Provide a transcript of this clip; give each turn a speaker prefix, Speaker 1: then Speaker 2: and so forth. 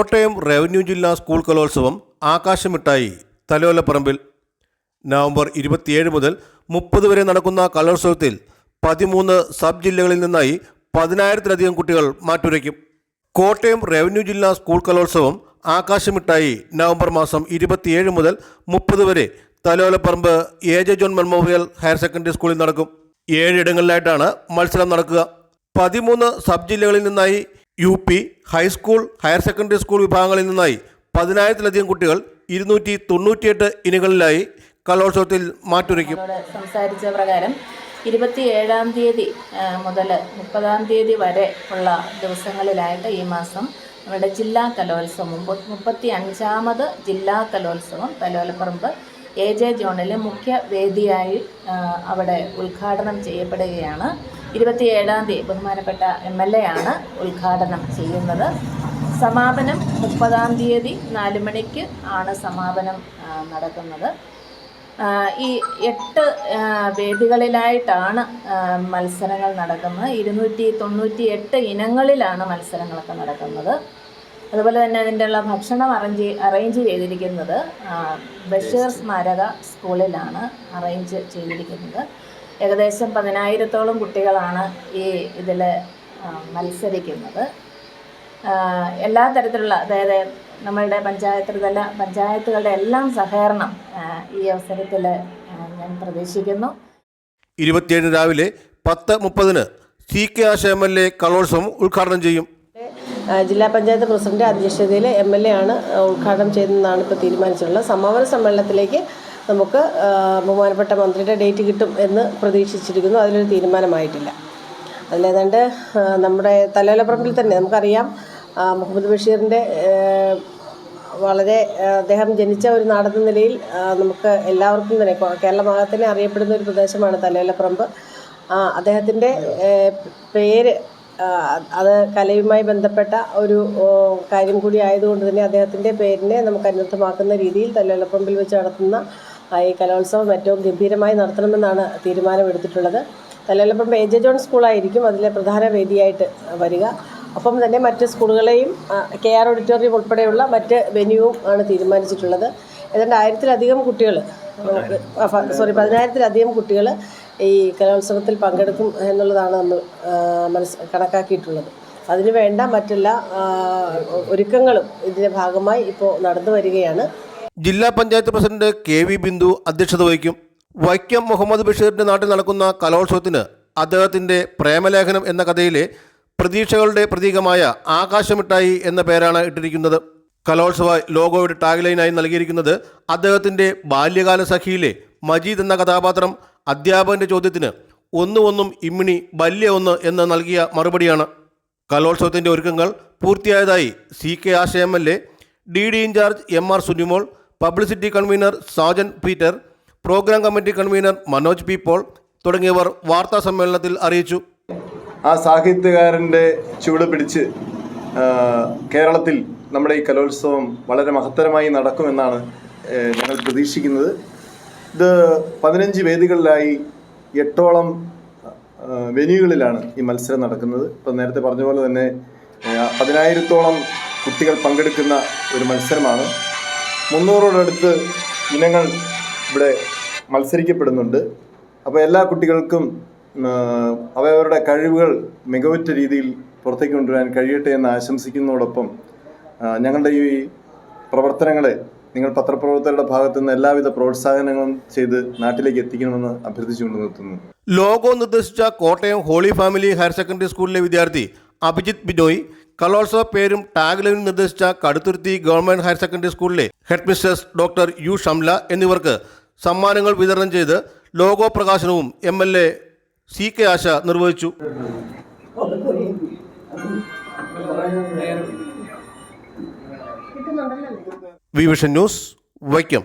Speaker 1: Kottayam revenue ജില്ലാ school കലോത്സവം ആകാശമിട്ടായി തലോലപ്പറമ്പിൽ. November ഇരുപത്തിയേഴ് മുതൽ മുപ്പത് വരെ നടക്കുന്ന കലോത്സവത്തിൽ പതിമൂന്ന് സബ് ജില്ലകളിൽ നിന്നായി പതിനായിരത്തിലധികം കുട്ടികൾ മാറ്റുരയ്ക്കും. കോട്ടയം റവന്യൂ ജില്ലാ സ്കൂൾ കലോത്സവം ആകാശമിട്ടായി നവംബർ മാസം ഇരുപത്തിയേഴ് മുതൽ മുപ്പത് വരെ Thalayolaparambu A J John memorial higher secondary സ്കൂളിൽ നടക്കും. ഏഴിടങ്ങളിലായിട്ടാണ് മത്സരം നടക്കുക. പതിമൂന്ന് സബ് ജില്ലകളിൽ നിന്നായി U P high school higher secondary school വിഭാഗങ്ങളിൽ നിന്നായി പതിനായിരത്തിലധികം കുട്ടികൾ ഇരുന്നൂറ്റി തൊണ്ണൂറ്റിയെട്ട് ഇനങ്ങളിലായി കലോത്സവത്തിൽ മാറ്റുരയ്ക്കും.
Speaker 2: സംസാരിച്ച പ്രകാരം ഇരുപത്തി ഏഴാം തീയതി മുതൽ മുപ്പതാം തീയതി വരെ ഉള്ള ദിവസങ്ങളിലായിട്ട് ഈ മാസം നമ്മുടെ ജില്ലാ കലോത്സവം മുപ്പ- മുപ്പത്തി അഞ്ചാമത് ജില്ലാ കലോത്സവം തലോലപ്പറമ്പ് എ ജെ ജോണിലെ മുഖ്യ വേദിയായി അവിടെ ഉദ്ഘാടനം ചെയ്യപ്പെടുകയാണ്. ഇരുപത്തിയേഴാം തീയതി ബഹുമാനപ്പെട്ട എം എൽ എ ആണ് ഉദ്ഘാടനം ചെയ്യുന്നത്. സമാപനം മുപ്പതാം തീയതി നാല് മണിക്ക് ആണ് സമാപനം നടക്കുന്നത്. ഈ എട്ട് വേദികളിലായിട്ടാണ് മത്സരങ്ങൾ നടക്കുന്നത്. ഇരുന്നൂറ്റി തൊണ്ണൂറ്റി എട്ട് ഇനങ്ങളിലാണ് മത്സരങ്ങളൊക്കെ നടക്കുന്നത്. അതുപോലെ തന്നെ അതിന്റെ ഉള്ള ഭക്ഷണം അറേഞ്ച് അറേഞ്ച് ചെയ്തിരിക്കുന്നത് ബഷീർ സ്മാരക സ്കൂളിലാണ് അറേഞ്ച് ചെയ്തിരിക്കുന്നത്. ഏകദേശം പതിനായിരത്തോളം കുട്ടികളാണ് ഈ ഇതിൽ മത്സരിക്കുന്നത്. എല്ലാ തരത്തിലുള്ള അതായത് നമ്മളുടെ പഞ്ചായത്ത് തല പഞ്ചായത്തുകളുടെ എല്ലാം സഹകരണം ഈ അവസരത്തിൽ ഞാൻ പ്രതീക്ഷിക്കുന്നു.
Speaker 1: ഇരുപത്തിയേഴ് രാവിലെ പത്ത് മുപ്പതിന് C K Asha M L A കലോത്സവം ഉദ്ഘാടനം ചെയ്യും.
Speaker 3: ജില്ലാ പഞ്ചായത്ത് പ്രസിഡന്റ് അധ്യക്ഷതയിൽ എം എൽ എ ആണ് ഉദ്ഘാടനം ചെയ്യുന്നതാണ് ഇപ്പോൾ തീരുമാനിച്ചിട്ടുള്ളത്. സമാപന സമ്മേളനത്തിലേക്ക് നമുക്ക് ബഹുമാനപ്പെട്ട മന്ത്രിയുടെ ഡേറ്റ് കിട്ടും എന്ന് പ്രതീക്ഷിച്ചിരിക്കുന്നു. അതിലൊരു തീരുമാനമായിട്ടില്ല. അതിലേതാണ്ട് നമ്മുടെ തലോലപ്പറമ്പിൽ തന്നെ നമുക്കറിയാം മുഹമ്മദ് ബഷീറിന്റെ വളരെ അദ്ദേഹം ജനിച്ച ഒരു നാടെന്ന നിലയിൽ നമുക്ക് എല്ലാവർക്കും തന്നെ കേരള കേരളമാകത്തന്നെ അറിയപ്പെടുന്ന ഒരു പ്രദേശമാണ് തലയോലപ്പറമ്പ്. അദ്ദേഹത്തിന്റെ പേര് അത് കലയുമായി ബന്ധപ്പെട്ട ഒരു കാര്യം കൂടി ആയതുകൊണ്ട് തന്നെ അദ്ദേഹത്തിന്റെ പേരിനെ നമുക്ക് അനുദ്ധമാക്കുന്ന രീതിയിൽ തലയോലപ്പറമ്പിൽ വെച്ച് നടത്തുന്ന ഈ കലോത്സവം ഏറ്റവും ഗംഭീരമായി നടത്തണമെന്നാണ് തീരുമാനമെടുത്തിട്ടുള്ളത്. തലയോലപ്പറമ്പ് എ ജെ ജോൺ സ്കൂളായിരിക്കും അതിലെ പ്രധാന വേദിയായിട്ട് വരിക. ഒപ്പം തന്നെ മറ്റ് സ്കൂളുകളെയും കെ ആർ ഓഡിറ്റോറിയം ഉൾപ്പെടെയുള്ള മറ്റ് വെന്യൂവും ആണ് തീരുമാനിച്ചിട്ടുള്ളത്. ഏതാണ്ട് ആയിരത്തിലധികം കുട്ടികൾ സോറി പതിനായിരത്തിലധികം കുട്ടികൾ ഈ കലോത്സവത്തിൽ പങ്കെടുക്കും എന്നുള്ളതാണ് നമ്മൾ മനസ് കണക്കാക്കിയിട്ടുള്ളത്. അതിന് വേണ്ട മറ്റെല്ലാ ഒരുക്കങ്ങളും ഇതിന്റെ ഭാഗമായി ഇപ്പോൾ നടന്നു വരികയാണ്.
Speaker 1: ജില്ലാ panchayat president K V Bindu അധ്യക്ഷത വഹിക്കും. വൈക്കം മുഹമ്മദ് ബഷീറിന്റെ നാട്ടിൽ നടക്കുന്ന കലോത്സവത്തിന് അദ്ദേഹത്തിന്റെ പ്രേമലേഖനം എന്ന കഥയിലെ പ്രതീക്ഷകളുടെ പ്രതീകമായ ആകാശമിട്ടായി എന്ന പേരാണ് ഇട്ടിരിക്കുന്നത്. കലോത്സവ ലോഗോയുടെ ടാഗ്ലൈനായി നൽകിയിരിക്കുന്നത് അദ്ദേഹത്തിന്റെ ബാല്യകാല സഖിയിലെ മജീദ് എന്ന കഥാപാത്രം. അധ്യാപകന്റെ ചോദ്യത്തിന് ഒന്ന് ഒന്നും ഇമ്മിണി വല്യ ഒന്ന് എന്ന് നൽകിയ മറുപടിയാണ്. കലോത്സവത്തിന്റെ ഒരുക്കങ്ങൾ പൂർത്തിയായതായി C K Asha M L A D D in charge M R Sunimol publicity convener Sajan Peter program committee convener Manoj P Paul തുടങ്ങിയവർ വാർത്താ സമ്മേളനത്തിൽ അറിയിച്ചു.
Speaker 4: ആ സാഹിത്യകാരന്റെ ചുവട് പിടിച്ച് കേരളത്തിൽ നമ്മുടെ ഈ കലോത്സവം വളരെ മഹത്തരമായി നടക്കുമെന്നാണ് ഞങ്ങൾ പ്രതീക്ഷിക്കുന്നത്. ഇത് പതിനഞ്ച് വേദികളിലായി എട്ടോളം വെന്യൂകളിലാണ് ഈ മത്സരം നടക്കുന്നത്. ഇപ്പം നേരത്തെ പറഞ്ഞ പോലെ തന്നെ പതിനായിരത്തോളം കുട്ടികൾ പങ്കെടുക്കുന്ന ഒരു മത്സരമാണ്. മുന്നൂറോടടുത്ത് ഇനങ്ങൾ ഇവിടെ മത്സരിക്കപ്പെടുന്നുണ്ട്. അപ്പോൾ എല്ലാ കുട്ടികൾക്കും അവരവരുടെ കഴിവുകൾ മികവുറ്റ രീതിയിൽ പുറത്തേക്ക് കൊണ്ടുവരാൻ കഴിയട്ടെ എന്ന് ആശംസിക്കുന്നതോടൊപ്പം ഞങ്ങളുടെ ഈ പ്രവർത്തനങ്ങളെ നിങ്ങൾ പത്രപ്രവർത്തകരുടെ ഭാഗത്ത് നിന്ന് എല്ലാവിധ പ്രോത്സാഹനങ്ങളും ചെയ്ത് നാട്ടിലേക്ക് എത്തിക്കണമെന്ന് അഭ്യർത്ഥിച്ചുകൊണ്ട് നിർത്തുന്നു.
Speaker 1: ലോഗോ നിർദ്ദേശിച്ച Kottayam holy family higher secondary സ്കൂളിലെ വിദ്യാർത്ഥി അഭിജിത് ബിനോയ് കലോത്സവ പേരും ടാഗ്ലൈനും നിർദ്ദേശിച്ച കടുത്തുരുത്തി ഗവൺമെന്റ് ഹയർ സെക്കൻഡറി സ്കൂളിലെ headmistress doctor U Shamla എന്നിവർക്ക് സമ്മാനങ്ങൾ വിതരണം ചെയ്ത് ലോഗോ പ്രകാശനവും M L A C K Asha നിർവഹിച്ചു. V vision news Vaikom.